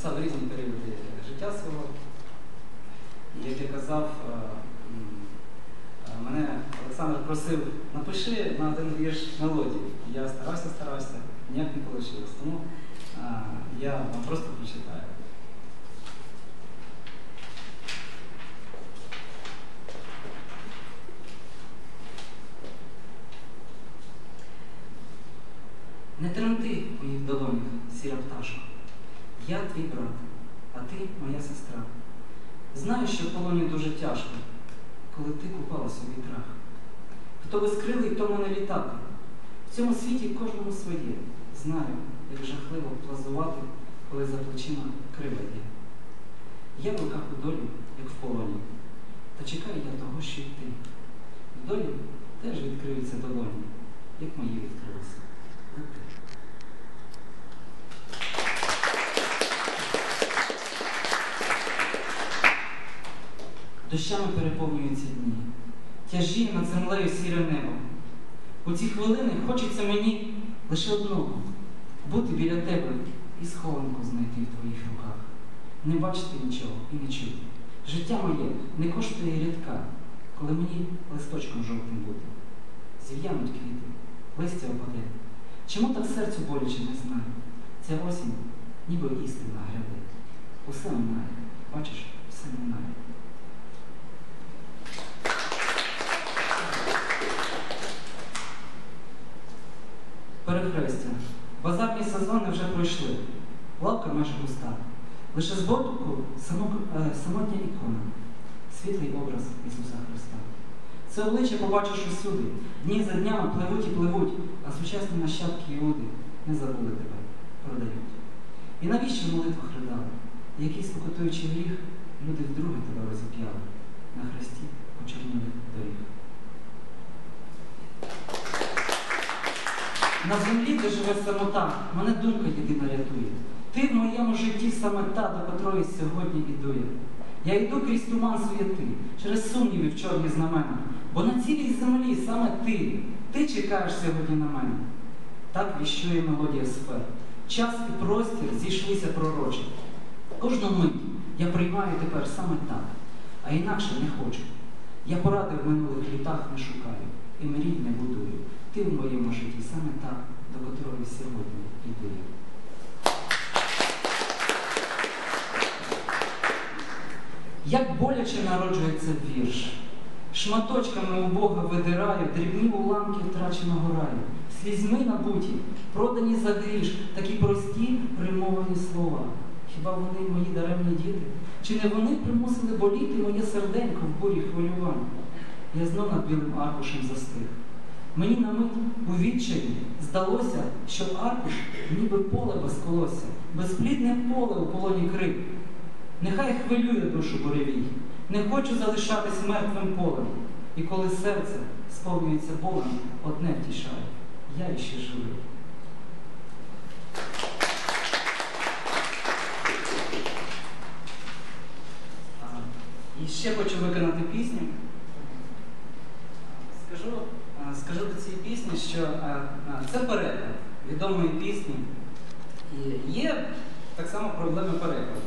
писав різні періоди життя свого. Як я казав, е, е, мене Олександр просив, напиши на один вірш мелодію. Я старався, старався, ніяк не вийшло. Тому е, я вам просто прочитаю. Не тремти моїх долонях, сіра пташко. Я твій брат, а ти моя сестра. Знаю, що в полоні дуже тяжко, коли ти купалась у вітрах. Хто безкрилий, тому не літати. В цьому світі кожному своє. Знаю, як жахливо плазувати, коли за плечима крила є. Я в руках у долі, як в полоні. Та чекаю я того, що й ти. В долі теж відкриються долоні, як мої відкрилися. Дощами переповнюються дні, тяжіє над землею сіре небо. У ці хвилини хочеться мені лише одного бути біля тебе і схованку знайти в твоїх руках, не бачити нічого і не чути. Життя моє не коштує рядка, коли мені листочком жовтим бути. Зів'януть квіти, листя опаде. Чому так серцю боляче не знаю? Ця осінь ніби істина гряде. Усе минає, бачиш, все минає. Лавка майже пуста. Лише збоку само- е, самотня ікона, світлий образ Ісуса Христа. Це обличчя побачиш усюди. Дні за днями пливуть і пливуть, а сучасні нащадки Іуди не забули тебе, продають. І навіщо в молитвах? Який спокутуючи гріх, люди вдруге тебе розіп'яли на хресті почернілих доріг. На землі, де живе самота, мене думка єдина рятує. Ти в моєму житті саме та, до котрої сьогодні іду я. Я йду крізь туман суєти, через сумніви в чорні знамена. Бо на цілій землі саме ти, ти чекаєш сьогодні на мене. Так віщує мелодія сфер. Час і простір зійшлися пророчі. Кожну мить я приймаю тепер саме так, а інакше не хочу. Я поради в минулих літах не шукаю і мрій не будую. Ти в моєму житті саме та, до котрої сьогодні іду я. Як боляче народжується вірш, шматочками у Бога видираю дрібні уламки втраченого раю, слізьми набуті, продані за гріш, такі прості примовані слова. Хіба вони мої даремні діти? Чи не вони примусили боліти моє серденько в бурі хвилювань? Я знов над білим аркушем застиг. Мені на мить у відчаї здалося, що аркуш ніби поле без колосся, безплідне поле у полоні крик. Нехай хвилює душу буревій, не хочу залишатись мертвим полем. І коли серце сповнюється болем, одне втішає, я іще живий. І ще хочу виконати пісню. Скажу, скажу до цієї пісні, що це переклад відомої пісні. І є так само проблеми перекладу.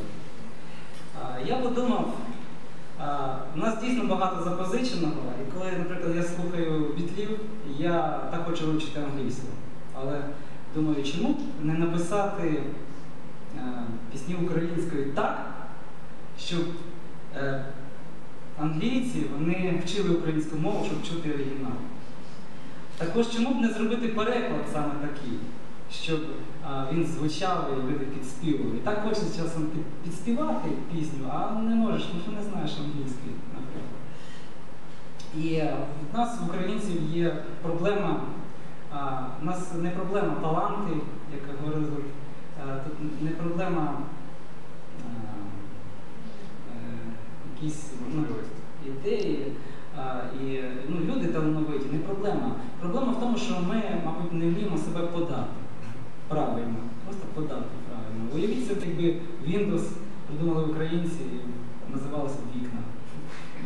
Я подумав, у нас дійсно багато запозиченого, і коли, наприклад, я слухаю бітлів, я так хочу вивчити англійську. Але думаю, чому не написати пісні українською так, щоб е, англійці вони вчили українську мову, щоб чути оригінал. Також чому б не зробити переклад саме такий, щоб а, він звучав і люди підспівували. Так хочеться часом під, підспівати пісню, а не можеш, тому що не знаєш англійської, наприклад. І в нас, в українців, є проблема, а, у нас не проблема таланти, як говорили, тут не проблема а, е, якісь ну, ідеї. А, і ну, люди талановиті, не проблема. Проблема в тому, що ми, мабуть, не вміємо себе подати правильно, просто подати правильно. Уявіть собі, якби Windows придумали українці і називалося вікна.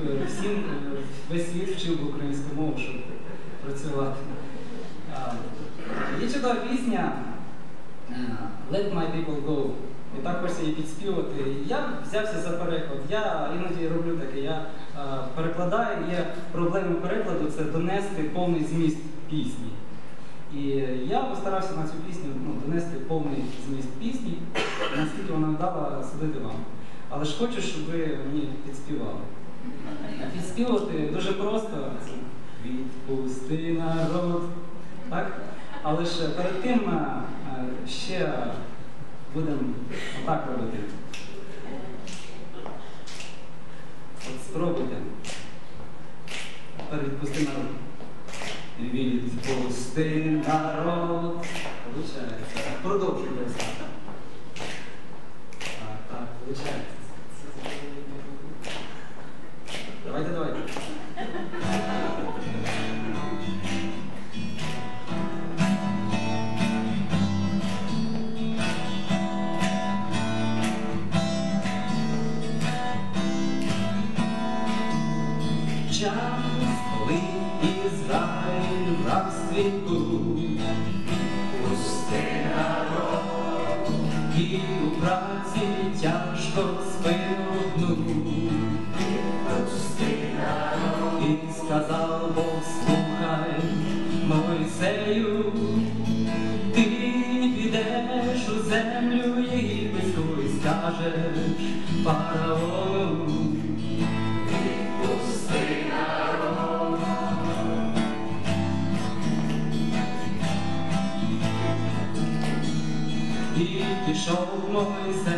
Е, Всім е, весь світ вчив би українську мову, щоб працювати. Є чудова пісня е, Let My People Go. І так хочеться її підспівати. Я взявся за переклад. Я іноді роблю таке, я перекладаю, є проблеми перекладу це донести повний зміст пісні. І я постарався на цю пісню ну, донести повний зміст пісні, наскільки вона вдала судити вам. Але ж хочу, щоб ви мені підспівали. Підспівати дуже просто. Відпусти народ. Так? Але ж перед тим е, ще будемо отак робити. От спробуйте. Тепер відпусти народ. Відпусти народ. Получається. Продовжуйте. Так, так, получається. Був, пусти народ, і у праці тяжко спину гнув. Пусти народ, і сказав Бог, слухай, Мойсею, ти підеш у землю єгипетську і скажеш фараону. voice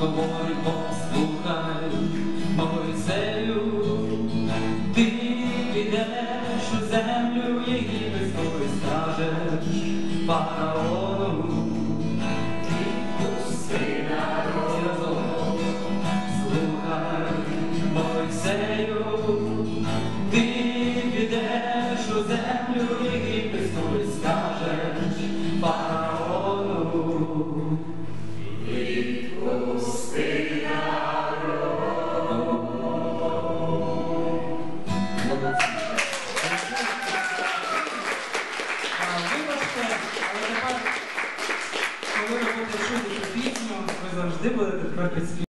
народ, так